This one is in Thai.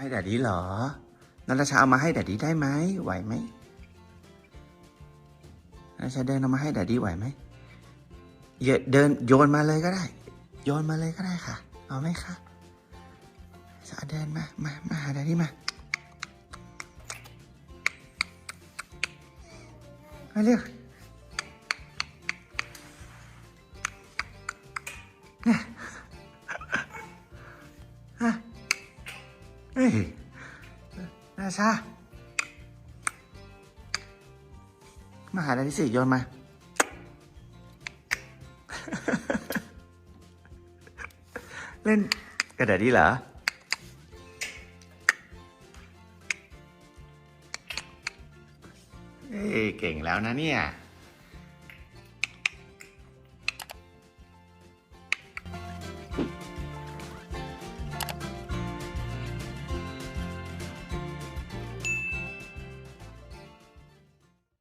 ให้แดดดี้เหรอนาราชาเอามาให้แดดดี้ได้ไหมไหวไหมนาราชาเดินเอามาให้แดดดี้ไหวไหมเดินโยนมาเลยก็ได้ โยนมาเลยก็ได้ค่ะ เอาไหมคะจะเดินมามามาหาแดดดี้มามาเร็วเนี่ย ฮ้ยนาชา มาหาแดดดี้สิโยนมา เล่นกระดาษดีเหรอเอ้ยเก่งแล้วนะเนี่ย